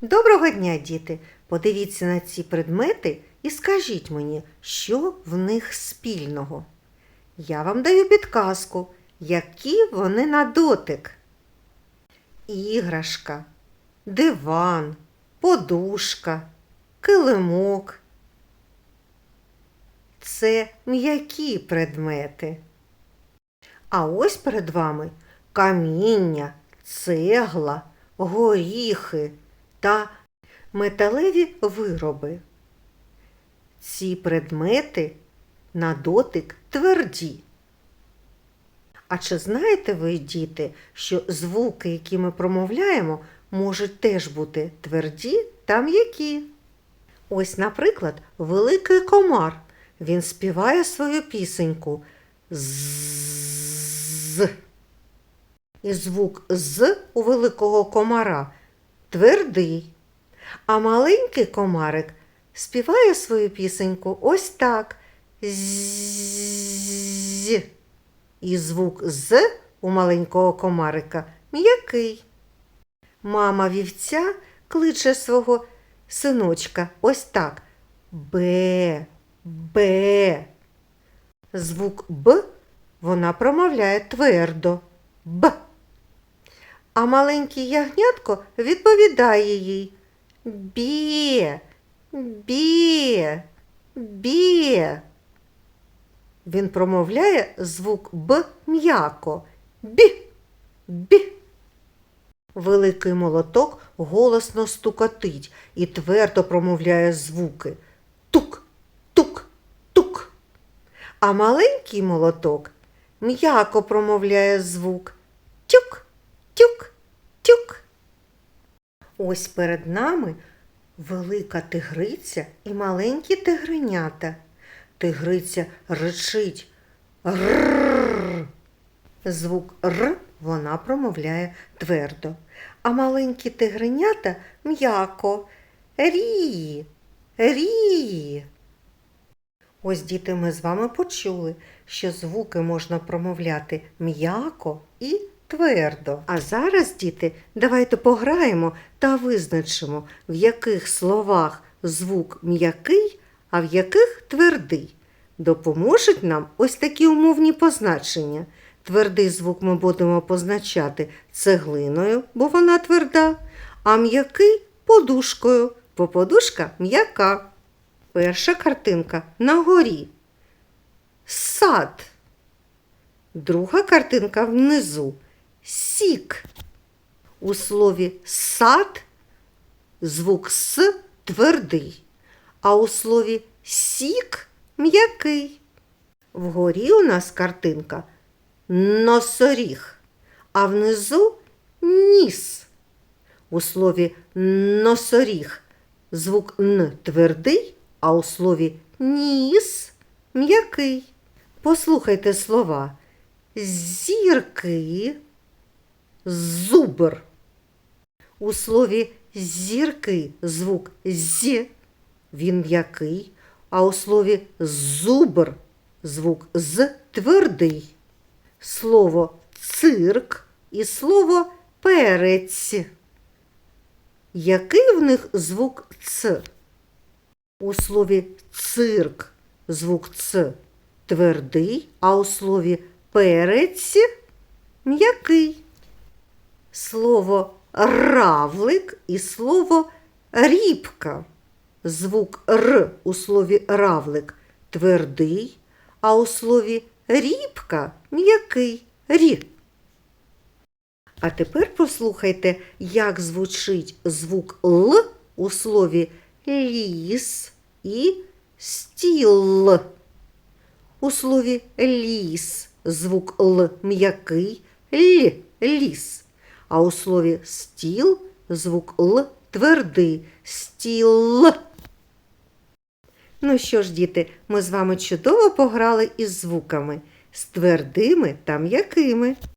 Доброго дня, діти! Подивіться на ці предмети і скажіть мені, що в них спільного. Я вам даю підказку, які вони на дотик. Іграшка, диван, подушка, килимок. Це м'які предмети. А ось перед вами каміння, цегла, горіхи та металеві вироби. Ці предмети на дотик тверді. А чи знаєте ви, діти, що звуки, які ми промовляємо, можуть теж бути тверді та м'які? Ось, наприклад, великий комар. Він співає свою пісеньку з. І звук з у великого комара твердий. А маленький комарик співає свою пісеньку ось так. З. І звук з у маленького комарика м'який. Мама вівця кличе свого синочка ось так. Б, Б. Звук Б вона промовляє твердо. Б. А маленький ягнятко відповідає їй Бє, бє, бє. Він промовляє звук Б м'яко. Бі, бі. Великий молоток голосно стукотить і твердо промовляє звуки тук, тук, тук. А маленький молоток м'яко промовляє звук Ось перед нами велика тигриця і маленькі тигренята. Тигриця ричить Рррр. Звук Р вона промовляє твердо, а маленькі тигренята м'яко рі, рі. Ось діти, ми з вами почули, що звуки можна промовляти м'яко і твердо. А зараз, діти, давайте пограємо та визначимо, в яких словах звук м'який, а в яких твердий. Допоможуть нам ось такі умовні позначення. Твердий звук ми будемо позначати цеглиною, бо вона тверда, а м'який подушкою, бо подушка м'яка. Перша картинка на горі. Сад. Друга картинка внизу. Сік. У слові сад звук С твердий, а у слові сік м'який. Вгорі у нас картинка носоріг, а внизу ніс. У слові носоріг звук Н твердий, а у слові ніс м'який. Послухайте слова зірки, зубр. У слові зірки звук з, він м'який, а у слові зубр звук з твердий. Слово цирк і слово перець. Який в них звук Ц? У слові цирк звук Ц твердий, а у слові перець м'який. Слово равлик і слово рібка. Звук Р у слові равлик твердий, а у слові рібка м'який рі. А тепер послухайте, як звучить звук Л у слові ліс і стіл. У слові ліс звук Л м'який Л ліс. А у слові стіл звук Л твердий стіл. Ну що ж, діти, ми з вами чудово пограли із звуками, з твердими та м'якими.